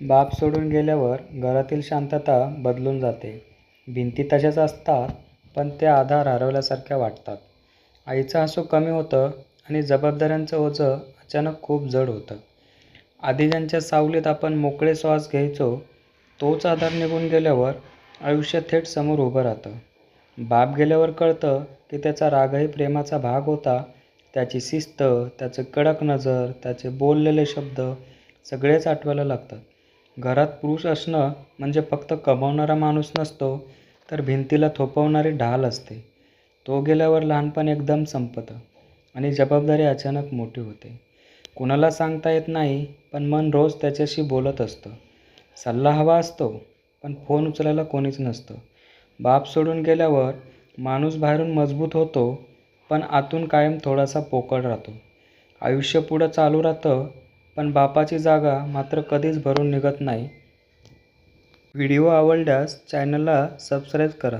बाप सोडून गेल्यावर घरातील शांतता बदलून जाते. भिंती तशाच असतात पण त्या आधार हरवल्यासारख्या वाटतात. आईचं हसू कमी होतं आणि जबाबदाऱ्यांचं ओझं अचानक खूप जड होतं. आधी ज्यांच्या सावलीत आपण मोकळे श्वास घ्यायचो तोच आधार निघून गेल्यावर आयुष्य थेट समोर उभं राहतं. बाप गेल्यावर कळतं की त्याचा रागही प्रेमाचा भाग होता. त्याची शिस्त, त्याचं कडक नजर, त्याचे बोललेले शब्द सगळेच आठवायला लागतात. घरात पुरुष असणं म्हणजे फक्त कमावणारा माणूस नसतो तर भिंतीला थोपवणारी ढाल असते. तो गेल्यावर लहानपण एकदम संपतं आणि जबाबदारी अचानक मोठी होते. कुणाला सांगता येत नाही पण मन रोज त्याच्याशी बोलत असतं. सल्ला हवा असतो पण फोन उचलायला कोणीच नसतं. बाप सोडून गेल्यावर माणूस बाहेरून मजबूत होतो पण आतून कायम थोडासा पोकळ राहतो. आयुष्य पुढं चालू राहतं पण बापाची जागा मात्र कधीच भरून निघत नाही. व्हिडिओ आवडल्यास चॅनलला सबस्क्राईब करा.